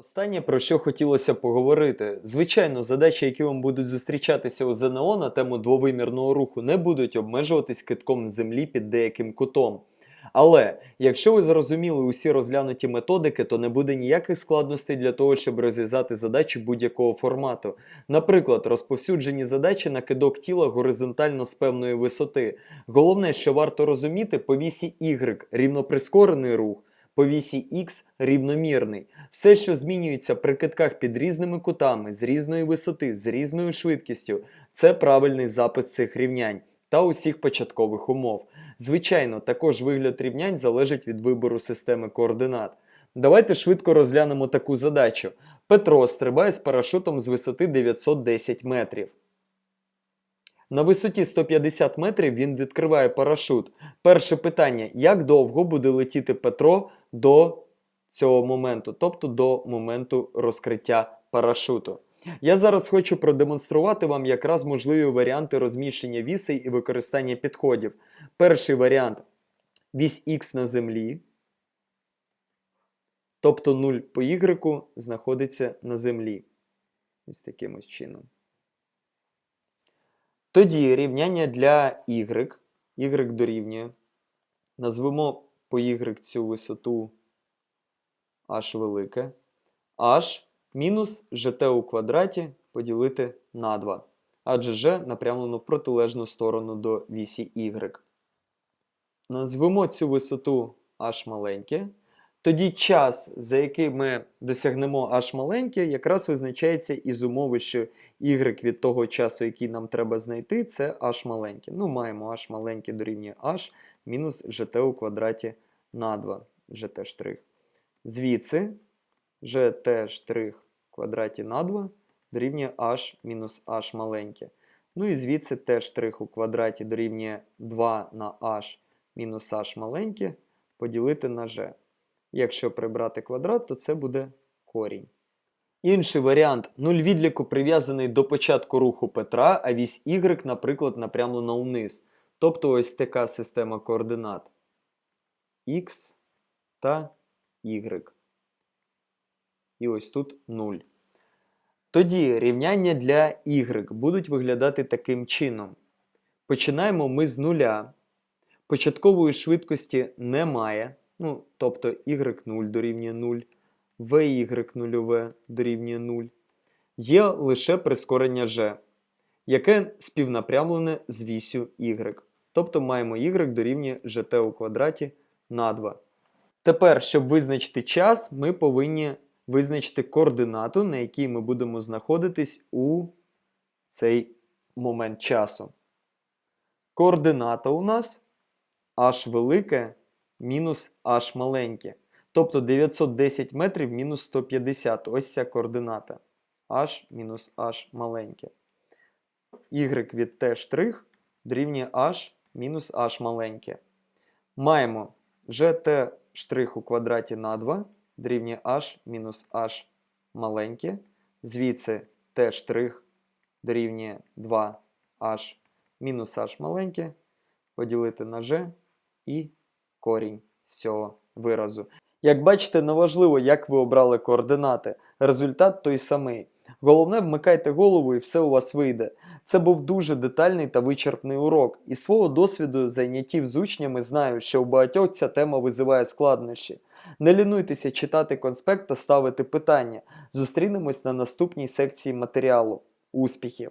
Останнє про що хотілося поговорити. Звичайно, задачі, які вам будуть зустрічатися у ЗНО на тему двовимірного руху, не будуть обмежуватись китком землі під деяким кутом. Але якщо ви зрозуміли усі розглянуті методики, то не буде ніяких складностей для того, щоб розв'язати задачі будь-якого формату. Наприклад, розповсюджені задачі на кидок тіла горизонтально з певної висоти. Головне, що варто розуміти, по вісі Y рівноприскорений рух, по вісі X рівномірний. Все, що змінюється при китках під різними кутами, з різної висоти, з різною швидкістю, це правильний запис цих рівнянь та усіх початкових умов. Звичайно, також вигляд рівнянь залежить від вибору системи координат. Давайте швидко розглянемо таку задачу. Петро стрибає з парашутом з висоти 910 метрів. На висоті 150 метрів він відкриває парашут. Перше питання: як довго буде летіти Петро до цього моменту, тобто до моменту розкриття парашуту? Я зараз хочу продемонструвати вам якраз можливі варіанти розміщення вісей і використання підходів. Перший варіант вісь Х на землі, тобто 0 по Y знаходиться на землі. Ось таким ось чином. Тоді рівняння для y, y дорівнює. Назвемо по y цю висоту h велике. h мінус gt у квадраті поділити на 2. Адже g напрямлено в протилежну сторону до вісі y. Назвемо цю висоту h маленьке. Тоді час, за який ми досягнемо h маленьке, якраз визначається із умови, що y від того часу, який нам треба знайти, це h маленьке. Ну, маємо h маленьке дорівнює h мінус gt у квадраті на 2 gt штрих. Звідси gt штрих в квадраті на 2 дорівнює h мінус h маленьке. Ну і звідси t штрих у квадраті дорівнює 2 на h мінус h маленьке поділити на g. Якщо прибрати квадрат, то це буде корінь. Інший варіант. Нуль відліку прив'язаний до початку руху Петра, а вісь Y, наприклад, напрямлена вниз. Тобто ось така система координат X та Y. І ось тут 0. Тоді рівняння для Y будуть виглядати таким чином. Починаємо ми з нуля. Початкової швидкості немає. Ну, тобто y0 дорівнює 0, vy0 дорівнює 0. Є лише прискорення g, яке співнапрямлене з вісю y. Тобто маємо y дорівнює gt у квадраті на 2. Тепер, щоб визначити час, ми повинні визначити координату, на якій ми будемо знаходитись у цей момент часу. Координата у нас h велике мінус h маленьке. Тобто 910 метрів мінус 150. Ось ця координата. h мінус h маленьке. Y від t дорівнює h мінус h маленьке. Маємо gt у квадраті на 2 дорівнює h мінус h маленьке. Звідси t дорівнює 2h мінус h маленьке. Поділити на g і корінь з цього виразу. Як бачите, неважливо, як ви обрали координати, результат той самий. Головне, вмикайте голову і все у вас вийде. Це був дуже детальний та вичерпний урок. і свого досвіду зайняттів з учнями знаю, що у багатьох ця тема визиває складнощі. Не лінуйтеся читати конспект та ставити питання. Зустрінемось на наступній секції матеріалу. Успіхів!